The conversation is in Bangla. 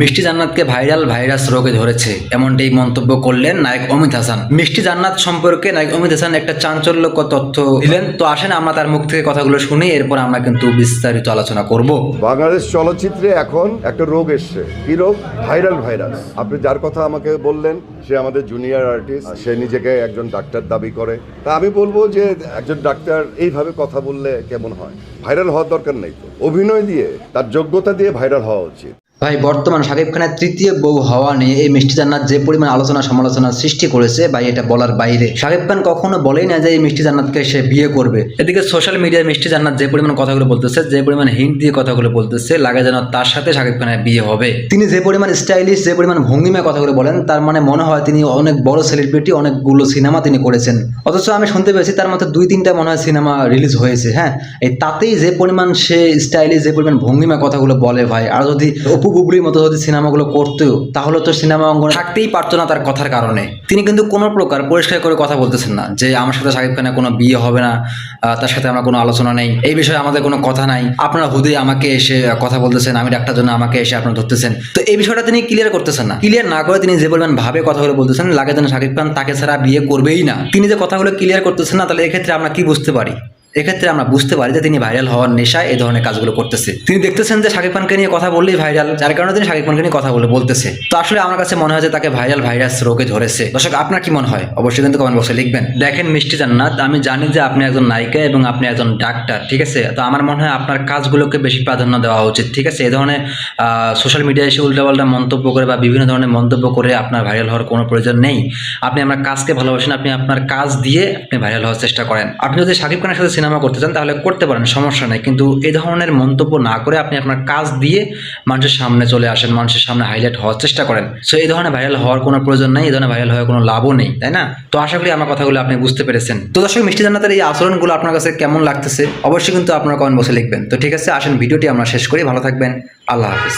মিষ্টি জান্নাতকে ভাইরাল ভাইরাস রোগে ধরেছে, এমনটাই মন্তব্য করলেন নায়ক অমিত হাসান। মিষ্টি জান্নাত সম্পর্কে নায়ক অমিত হাসান একটা চাঞ্চল্যকর তথ্য দিলেন। তো আসেন আমরা তার মুখ থেকে কথাগুলো শুনি, এরপর আমরা কিন্তু বিস্তারিত আলোচনা করব। বাংলাদেশ চলচ্চিত্রে এখন একটা রোগ এসছে। কি রোগ? Viral virus. আপনি যার কথা আমাকে বললেন, সে আমাদের জুনিয়র আর্টিস্ট সে নিজেকে একজন ডাক্তার দাবি করে। তা আমি বলব যে একজন ডাক্তার এইভাবে কথা বললে কেমন হয়? ভাইরাল হওয়ার দরকার নেই তো। অভিনয় দিয়ে, তার যোগ্যতা দিয়ে ভাইরাল হওয়া উচিত। ভাই, বর্তমান শাকিব খানের তৃতীয় বউ হওয়া নিয়ে এই মিষ্টি জান্নাত যে পরিমাণ আলোচনা সমালোচনার সৃষ্টি করেছে, ভাই, এটা বলার বাইরে। শাকিব খান কখনো বলেই না যে এই মিষ্টি জান্নাতকে সে বিয়ে করবে। এদিকে সোশ্যাল মিডিয়ায় মিষ্টি জান্নাত যে পরিমাণ কথাগুলো বলতেছে, যে পরিমাণ হিন্ট দিয়ে কথাগুলো বলতেছে, লাগে যেন তার সাথে শাকিব খানের বিয়ে হবে। তিনি যে পরিমাণ স্টাইলিশ যে পরিমাণ ভঙ্গিমায় কথাগুলো বলেন, তার মানে মনে হয় তিনি অনেক বড় সেলিব্রিটি অনেকগুলো সিনেমা তিনি করেছেন। অথচ আমি শুনতে পেয়েছি তার মধ্যে দুই তিনটা মনে হয় সিনেমা রিলিজ হয়েছে হ্যাঁ? এই তাতেই যে পরিমাণ সে স্টাইলিশ যে পরিমাণ ভঙ্গিমা কথাগুলো বলে, ভাই, আর যদি অপু বুবলির মতো যদি সিনেমাগুলো করতেও, তাহলে তো সিনেমা অঙ্গনে থাকতেই পারতো না তার কথার কারণে। তিনি কিন্তু কোনো প্রকার পরিষ্কার করে কথা বলতেছেন না, যে আমার সাথে শাকিব খানের কোনো বিয়ে হবে না তার সাথে আমার কোনো আলোচনা নেই, এই বিষয়ে আমাদের কোনো কথা নাই। আপনারা হুদে আমাকে এসে কথা বলতেছেন, আমি ডাক্তার জন্য আমাকে এসে আপনারা ধরতেছেন। তো এই বিষয়টা তিনি ক্লিয়ার করতেছেন না। ক্লিয়ার না করে তিনি যে পরিমাণ ভাবে কথাগুলো বলতেছেন, লাগে যেন শাকিব খান তাকে ছাড়া বিয়ে করবেই না। তিনি যে কথাগুলো ক্লিয়ার করতেছেন না, তাহলে এক্ষেত্রে আমরা কি বুঝতে পারি? এক্ষেত্রে আমরা বুঝতে পারি যে তিনি ভাইরাল হওয়ার নেশায় এই ধরনের কাজগুলো করতেছে। তিনি দেখতেছেন যে শাকিব খানকে নিয়ে কথা বললেই ভাইরাল যার কারণে তিনি শাকিব খানকে নিয়ে কথা বলে বলতেছে। তো আসলে আমার কাছে মনে হয় যে তাকে ভাইরাল ভাইরাস রোগে ধরেছে। দর্শক, আপনার কি মনে হয়? অবশ্যই কিন্তু কমেন্ট বক্সে লিখবেন। দেখেন মিষ্টি জান্নাত, আমি জানি যে আপনি একজন নায়িকা এবং আপনি একজন ডাক্তার ঠিক আছে? তো আমার মনে হয় আপনার কাজগুলোকে বেশি প্রাধান্য দেওয়া উচিত, ঠিক আছে? এই ধরনের সোশ্যাল মিডিয়ায় এসে উল্টাপাল্টা মন্তব্য করে বা বিভিন্ন ধরনের মন্তব্য করে আপনার ভাইরাল হওয়ার কোনো প্রয়োজন নেই। আপনি আপনার কাজকে ভালোবাসেন, আপনি আপনার কাজ দিয়ে আপনি ভাইরাল হওয়ার চেষ্টা করেন। আপনি যদি শাকিব খানের সাথে সিনেমা করতে চান, তাহলে করতে পারেন, সমস্যা নেই। কিন্তু এ ধরনের মন্তব্য না করে আপনি আপনার কাজ দিয়ে মানুষের সামনে চলে আসেন, মানুষের সামনে হাইলাইট হওয়ার চেষ্টা করেন। সো এই ধরনের ভাইরাল হওয়ার কোনো প্রয়োজন নেই এই ধরনের ভাইরাল হওয়ার কোনো লাভও নেই, তাই না? তো আশা করি আমার কথাগুলো আপনি বুঝতে পেরেছেন। তো দর্শক, মিষ্টি জান্নাতের এই আচরণগুলো আপনার কাছে কেমন লাগতেছে? অবশ্যই কিন্তু আপনার কমেন্ট বসে লিখবেন। তো ঠিক আছে, আসেন, ভিডিওটি আমরা শেষ করি। ভালো থাকবেন, আল্লাহ হাফিজ।